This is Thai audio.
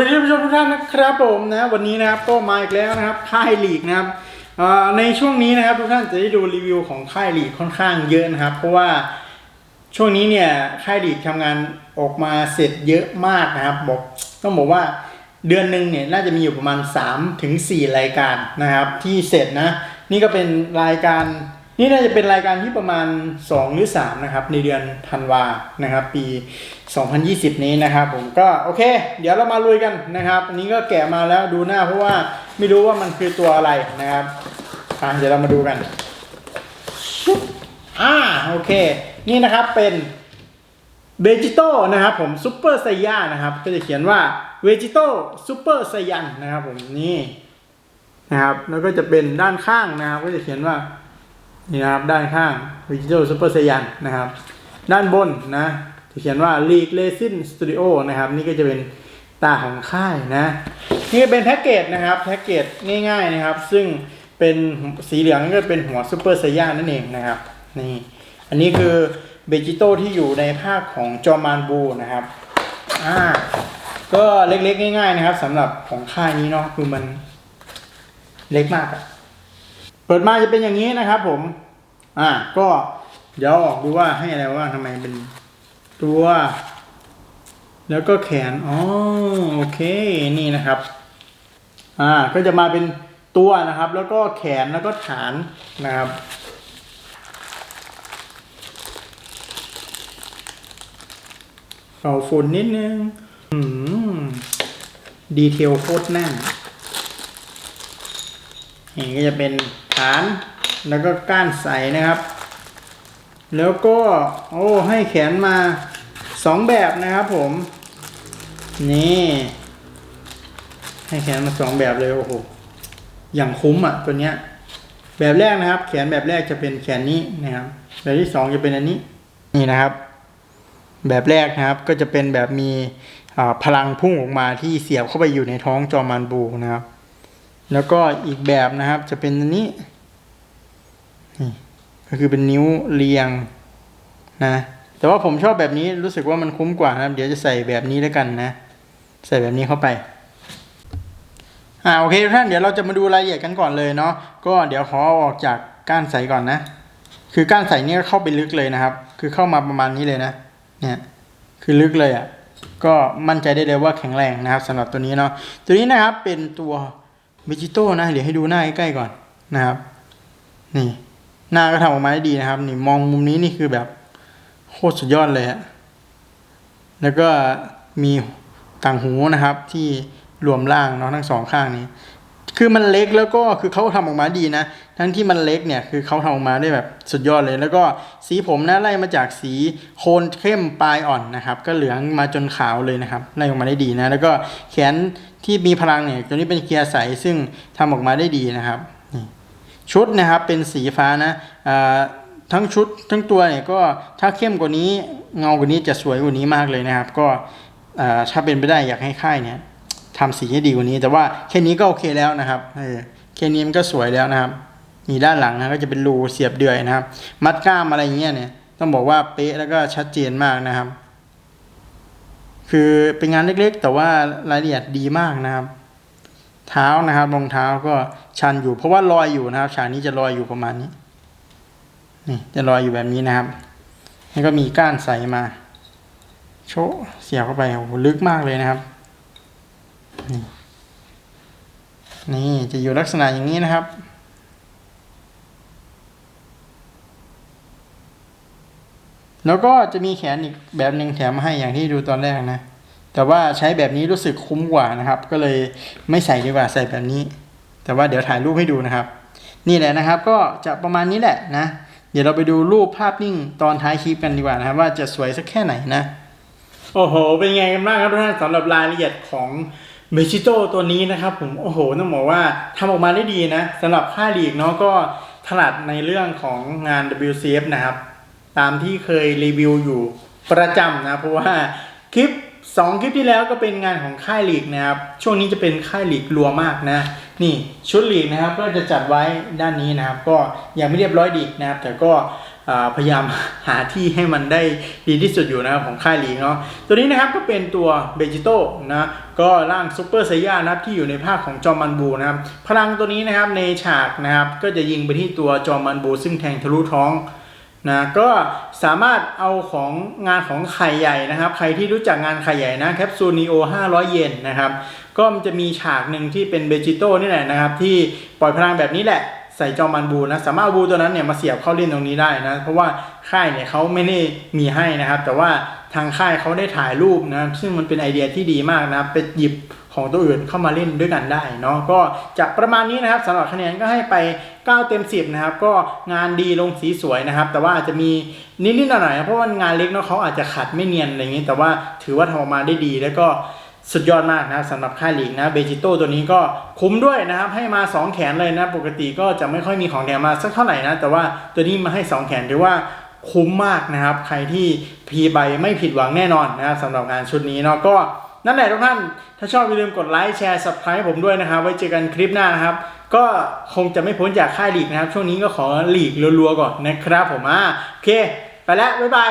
วัสดีท่านผู้ชมทุกท่านนะครับผมนะวันนี้นะครับก็มาอีกแล้วนะครับค่ายลีกนะครับในช่วงนี้นะครับทุกท่านจะได้ดูรีวิวของค่ายลีกค่อนข้างเยอะนะครับ เพราะว่าช่วงนี้เนี่ยค่ายลีกทำงานออกมาเสร็จเยอะมากนะครับบอกต้องบอกว่าเดือนหนึ่งเนี่ยน่าจะมีอยู่ประมาณ3ถึง4รายการนะครับที่เสร็จนะนี่ก็เป็นรายการ นี่น่าจะเป็นรายการที่ประมาณ 2 หรือ 3 นะครับ ในเดือนธันวานะครับ ปี 2020 นี้นะครับ ผมก็โอเค เดี๋ยวเรามาลุยกันนะครับ อันนี้ก็แกะมาแล้วดูหน้าเพราะว่าไม่รู้ว่ามันคือตัวอะไรนะครับอะเดี๋ยวเรามาดูกันอ่าโอเค นี่นะครับเป็นเ e จิโต้นะครับผมซูเปอร์ไซยานะครับ ก็จะเขียนว่าเ e จิโต้ซูเปอร์ไซยันนะครับผมนี่นะครับ แล้วก็จะเป็นด้านข้างนะครับ ก็จะเขียนว่า นี่นะครับด้านข้าง Digital Super Saiyan นะครับ ด้านบนนะจะเขียนว่า League Resin Studio นะครับ นี่ก็จะเป็นตาของค่ายนะ นี่เป็นแพ็กเกจนะครับแพ็กเกจง่ายๆนะครับ ซึ่งเป็นสีเหลืองก็เป็นหัว Super Saiyan นั่นเองนะครับนี่อันนี้คือเบจิโต้ที่อยู่ในภาคของจอมานบูนะครับอ่าก็เล็กๆ ง่าย ๆ นะครับสำหรับของค่ายนี้เนาะคือมันเล็กมากอะ เปิดมาจะเป็นอย่างนี้นะครับผม อ่า ก็เดี๋ยวออกดูว่าให้อะไรว่าทำไมเป็นตัว แล้วก็แขน อ๋อ โอเค นี่นะครับ อ่า ก็จะมาเป็นตัวนะครับ แล้วก็แขนแล้วก็ฐานนะครับเป่าฝุ่นนิดนึง อืม ดีเทลโคตรแน่นนี่ก็จะเป็น ฐาน แล้วก็ก้านใสนะครับ แล้วก็โอ้ให้แขนมาสองแบบนะครับผม นี่ ให้แขนมาสองแบบเลยโอ้โหอย่างคุ้มอะตัวเนี้ย แบบแรกนะครับ แขนแบบแรกจะเป็นแขนนี้นะครับ แบบที่สองจะเป็นอันนี้ นี่นะครับ แบบแรกนะครับก็จะเป็นแบบมีพลังพุ่งออกมาที่เสียบเข้าไปอยู่ในท้องจอมันบูนะครับ แล้วก็อีกแบบนะครับจะเป็นอันนี้ ก็คือเป็นนิ้วเรียงนะ แต่ว่าผมชอบแบบนี้รู้สึกว่ามันคุ้มกว่านะเดี๋ยวจะใส่แบบนี้แล้วกันนะ ใส่แบบนี้เข้าไปอ่าโอเคทุกท่านเดี๋ยวเราจะมาดูรายละเอียดกันก่อนเลยเนาะก็เดี๋ยวขอออกจากก้านใส่ก่อนนะ คือก้านใสเนี่ยเข้าไปลึกเลยนะครับ คือเข้ามาประมาณนี้เลยนะ เนี่ยคือลึกเลยอะ่ะก็มั่นใจได้เลยว่าแข็งแรงนะครับสำหรับตัวนี้เนาะตัวนี้นะครับเป็นตัวเบจิโต้นะเดี๋ยวให้ดูหน้าใกล้ๆก่อนนะครับ นี่ หน้าก็ทำออกมาได้ดีนะครับ นี่มองมุมนี้นี่คือแบบโคตรสุดยอดเลยอะแล้วก็มีต่างหูนะครับที่รวมร่างเนาะทั้งสองข้างนี้ คือมันเล็กแล้วก็คือเขาทำออกมาดีนะ ทั้งที่มันเล็กเนี่ยคือเขาทำออกมาได้แบบสุดยอดเลย แล้วก็สีผมนะไล่มาจากสีโคนเข้มปลายอ่อนนะครับ ก็เหลืองมาจนขาวเลยนะครับไล่ออกมาได้ดีนะ แล้วก็แขนที่มีพลังเนี่ยตัวนี้เป็นเกียร์ใสซึ่งทำออกมาได้ดีนะครับนี่ ชุดนะครับเป็นสีฟ้านะทั้งชุดทั้งตัวเนี่ยก็ถ้าเข้มกว่านี้เงากว่านี้จะสวยกว่านี้มากเลยนะครับ ก็ถ้าเป็นไปได้อยากให้ค่ายเนี่ยทำสีให้ดีกว่านี้ แต่ว่าแค่นี้ก็โอเคแล้วนะครับแค่นี้มันก็สวยแล้วนะครับ มีด้านหลังนะก็จะเป็นรูเสียบเดือยนะครับ มัดกล้ามอะไรเงี้ยเนี่ยต้องบอกว่าเป๊ะแล้วก็ชัดเจนมากนะครับ คือเป็นงานเล็กๆ แต่ว่ารายละเอียดดีมากนะครับ เท้านะครับรองเท้าก็ชันอยู่ เพราะว่าลอยอยู่นะครับ ฉากนี้จะลอยอยู่ประมาณนี้ นี่จะลอยอยู่แบบนี้นะครับแล้วก็มีก้านใสมา โชะเสียบเข้าไปโอ้โหลึกมากเลยนะครับ นี่นี่จะอยู่ลักษณะอย่างนี้นะครับ แล้วก็จะมีแขนอีกแบบหนึ่งแถมมาให้อย่างที่ดูตอนแรกนะ แต่ว่าใช้แบบนี้รู้สึกคุ้มกว่านะครับ ก็เลยไม่ใส่ดีกว่าใส่แบบนี้ แต่ว่าเดี๋ยวถ่ายรูปให้ดูนะครับ นี่แหละนะครับ ก็จะประมาณนี้แหละนะ เดี๋ยวเราไปดูรูปภาพนิ่งตอนท้ายคลิปกันดีกว่านะครับ ว่าจะสวยสักแค่ไหนนะ โอ้โห เป็นไงกันบ้างครับทุกท่านสำหรับรายละเอียดของเมชิโตตัวนี้นะครับ ผมโอ้โหต้องบอกว่าทำออกมาได้ดีนะสำหรับค่าลีกเนาะก็ถนัดในเรื่องของงาน WCF นะครับ ตามที่เคยรีวิวอยู่ประจำนะ เพราะว่าคลิป 2คลิปที่แล้วก็เป็นงานของค่ายหลีกนะครับ ช่วงนี้จะเป็นค่ายหลีกรัวมากนะ นี่ชุดหลีกนะครับก็จะจัดไว้ด้านนี้นะครับ ก็ยังไม่เรียบร้อยดีนะครับ แต่ก็พยายามหาที่ให้มันได้ดีที่สุดอยู่นะครับของค่ายลีกเนาะตัวนี้นะครับก็เป็นตัวเบจิโตนะก็ร่างซูเปอร์ไซย่านะครับที่อยู่ในภาคของจอมันบูนะครับพลังตัวนี้นะครับในฉากนะครับก็จะยิงไปที่ตัวจอมันบู ซึ่งแทงทะลุท้อง นะก็สามารถเอาของงานของไข่ใหญ่นะครับ ใครที่รู้จักงานไข่ใหญ่นะแคปซูลนีโอ500 เยนนะครับ ก็มันจะมีฉากหนึ่งที่เป็นเบจิโต้นี่แหละนะครับ ที่ปล่อยพลังแบบนี้แหละใส่จอมันบูนะสามารถเอาบูตัวนั้นเนี่ยมาเสียบเข้าเล่นตรงนี้ได้นะ เพราะว่าค่ายเนี่ยเขาไม่ได้มีให้นะครับ แต่ว่าทางค่ายเขาได้ถ่ายรูปนะซึ่งมันเป็นไอเดียที่ดีมากนะไปหยิบ ของตัวอื่นเข้ามาเล่นด้วยกันได้เนาะก็จากประมาณนี้นะครับสำหรับคะแนนก็ให้ไป 9 เต็ม 10 นะครับ ก็งานดีลงสีสวยนะครับ แต่ว่าอาจจะมีนิดๆหน่อยๆเพราะว่างานเล็กเนาะเขาอาจจะขัดไม่เนียนอะไรอย่างนี้ แต่ว่าถือว่าทำออกมาได้ดีแล้วก็สุดยอดมากนะครับสำหรับค่ายลีกนะเบจิโต้ตัวนี้ก็คุ้มด้วยนะครับ ให้มา 2 แขนเลยนะ ปกติก็จะไม่ค่อยมีของแถมมาสักเท่าไหร่นะ แต่ว่าตัวนี้มาให้ 2 แขนถือว่าคุ้มมากนะครับ ใครที่พีใบไม่ผิดหวังแน่นอนนะครับสำหรับงานชุดนี้เนาะก็ นั่นแหละทุกท่าน ถ้าชอบอย่าลืมกดไลค์แชร์ subscribe ผมด้วยนะครับ ไว้เจอกันคลิปหน้านะครับ ก็คงจะไม่พ้นจากค่ายหลีกนะครับ ช่วงนี้ก็ขอหลีกรัวๆก่อนนะครับผมอ่าโอเค ไปแล้วบ๊ายบาย